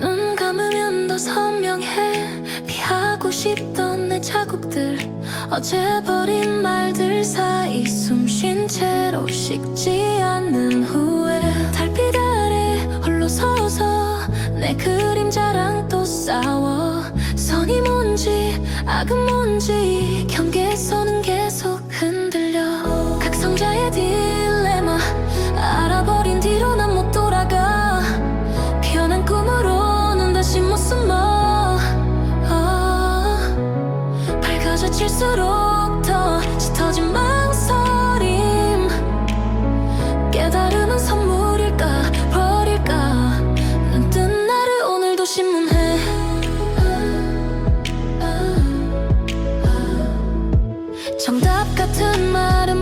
눈 감으면 더 선명해. 피하고 싶던 내 자국들. 어제 버린 말들 사이 숨 쉰 채로 식지 않는 후에 달빛 아래 홀로 서서 내 그림자랑 또 싸워. 선이 뭔지 악은 뭔지 경계선은 계속 흔들려. 각성자의 딜 부딪힐수록 더 짙어진 망설임. 깨달음은 선물일까 버릴까? 눈뜬 나를 오늘도 심문해. 정답 같은 말은